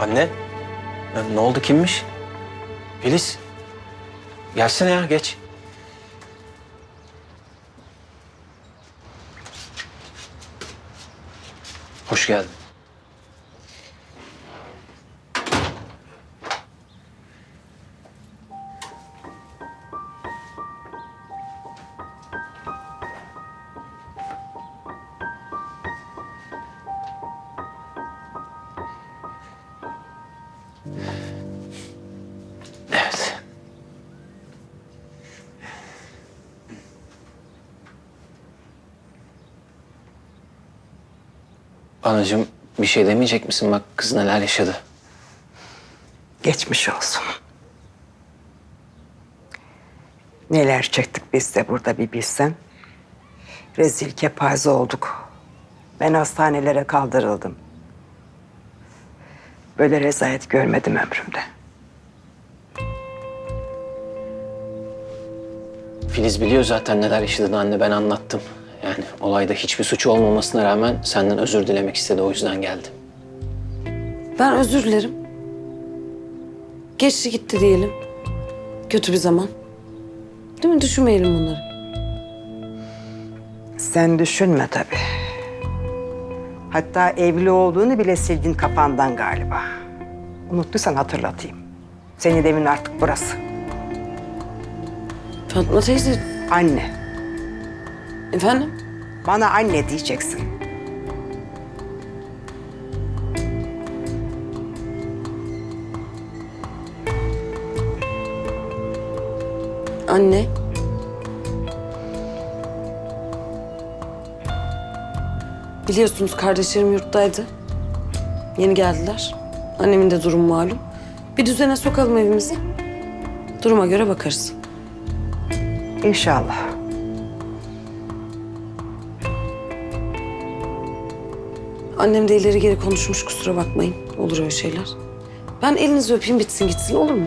Anne. Ne oldu kimmiş? Filiz. Gelsene ya geç. Hoş geldin. Anacığım bir şey demeyecek misin? Bak kız neler yaşadı. Geçmiş olsun. Neler çektik biz de burada bir bilsen. Rezil kepaze olduk. Ben hastanelere kaldırıldım. Böyle rezalet görmedim ömrümde. Filiz biliyor zaten neler yaşadığını anne ben anlattım. Olayda hiçbir suçu olmamasına rağmen senden özür dilemek istedi o yüzden geldim. Ben özür dilerim. Geçti gitti diyelim. Kötü bir zaman. Değil mi? Düşünmeyelim bunları. Sen düşünme tabii. Hatta evli olduğunu bile sildin kafandan galiba. Unuttuysan hatırlatayım. Senin evin artık burası. Fatma teyze, Anne. efendim? Bana anne diyeceksin. Anne. Biliyorsunuz kardeşlerim yurttaydı. Yeni geldiler. Annemin de durumu malum. Bir düzene sokalım evimizi. Duruma göre bakarız. İnşallah. Annem de ileri geri konuşmuş kusura bakmayın. Olur öyle şeyler. Ben elinizi öpeyim bitsin gitsin olur mu?